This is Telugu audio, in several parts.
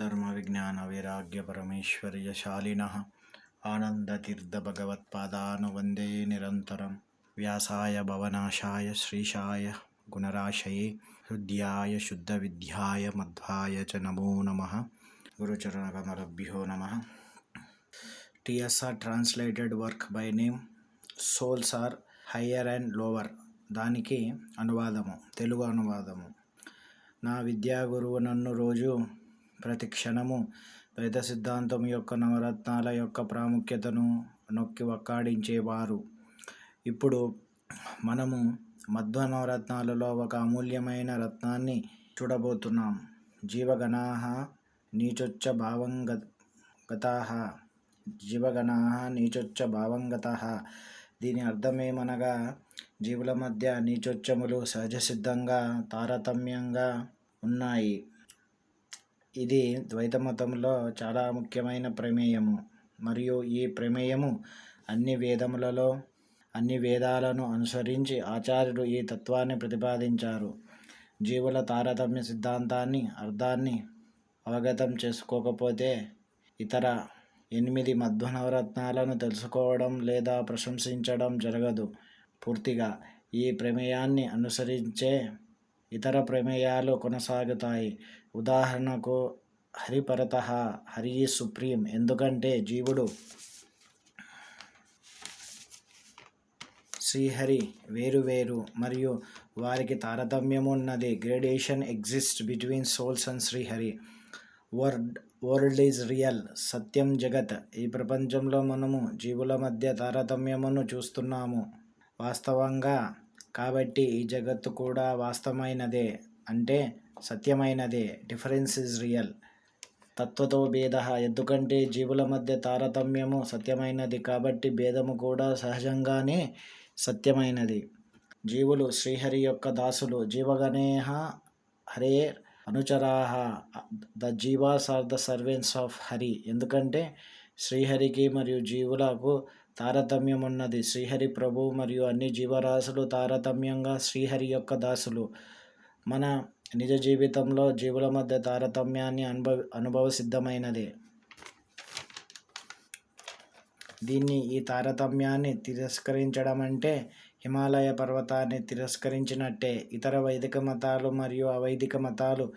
धर्मविज्ञानवैराग्यपरमेश्वर्यशालिनः आनन्दतीर्थभगवत्पादान् वन्दे निरन्तरं व्यासाय भवनाशाय श्रीशाय गुणराशये हृद्याय शुद्धविद्याय मध्वाय च नमो नमः गुरुचरणकमलभ्यो नमः TSR translated work by name souls are higher and lower దానికి అనువాదము తెలుగు అనువాదము నా విద్యా గురువు నన్ను రోజు ప్రతి క్షణము ద్వైత సిద్ధాంతం యొక్క నవరత్నాల యొక్క ప్రాముఖ్యతను నొక్కి వక్కాడించేవారు. ఇప్పుడు మనము మధ్వ నవరత్నాలలో ఒక అమూల్యమైన రత్నాన్ని చూడబోతున్నాం. జీవగణా నీచొచ్చ భావంగ గతాః. జీవగణా నీచొచ్చ భావంగత. దీని అర్థమేమనగా జీవుల మధ్య నీచొచ్చములు సహజ సిద్ధంగా తారతమ్యంగా ఉన్నాయి. ఇది ద్వైత మతంలో చాలా ముఖ్యమైన ప్రమేయము. మరియు ఈ ప్రమేయము అన్ని వేదములలో అన్ని వేదాలను అనుసరించి ఆచార్యుడు ఈ తత్వాన్ని ప్రతిపాదించారు. జీవుల తారతమ్య సిద్ధాంతాన్ని అర్థాన్ని అవగతం చేసుకోకపోతే ఇతర ఎనిమిది మధ్వ నవరత్నాలను తెలుసుకోవడం లేదా ప్రశంసించడం జరగదు. పూర్తిగా ఈ ప్రమేయాన్ని అనుసరించే ఇతర ప్రమేయాలు కొనసాగుతాయి. ఉదాహరణకు హరిపరత హరి సుప్రీం ఎందుకంటే జీవుడు శ్రీహరి వేరు వేరు మరియు వారికి తారతమ్యం ఉన్నది gradation exist between souls and Srihari. Word world is real సత్యం జగత్. ఈ ప్రపంచంలో మనము జీవుల మధ్య తారతమ్యమును చూస్తున్నాము. వాస్తవంగా కాబట్టి ఈ జగత్తు కూడా వాస్తవమైనదే అంటే సత్యమైనదే. Difference is real. తత్వతో భేద. ఎందుకంటే జీవుల మధ్య తారతమ్యము సత్యమైనది కాబట్టి భేదము కూడా సహజంగానే సత్యమైనది. జీవులు శ్రీహరి యొక్క దాసులు. జీవగణేహ హరే అనుచరాహ the jivas are the servants of Hari. ఎందుకంటే శ్రీహరికి మరియు జీవులకు తారతమ్యం ఉన్నది శ్రీహరి ప్రభు మరియు అన్ని జీవరాశులు తారతమ్యంగా శ్రీహరి యొక్క దాసులు. మన నిజ జీవితంలో జీవుల మధ్య తారతమ్యాన్ని అనుభవ అనుభవ సిద్ధమైనది. దీన్ని ఈ తారతమ్యాన్ని తిరస్కరించడం అంటే హిమాలయ పర్వతాన్ని తిరస్కరించినట్టే. ఇతర వైదిక మతాలు మరియు అవైదిక మతాలు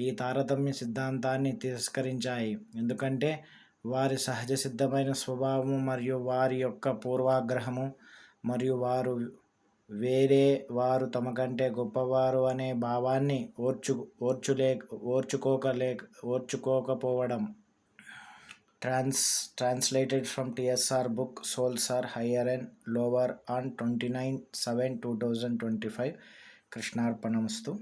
ఈ తారతమ్య సిద్ధాంతాన్ని తిరస్కరించాయి. ఎందుకంటే వారి సహజ సిద్ధమైన స్వభావము మరియు వారి యొక్క పూర్వాగ్రహము మరియు వారు వేరే వారు తమ కంటే గొప్పవారు అనే భావాన్ని ఓర్చు ఓర్చులే ఓర్చుకోకలే ఓర్చుకోకపోవడం. Trans translated from TSR book souls are higher and lower on twenty nine seven two thousand twenty five. కృష్ణార్పణమస్తు.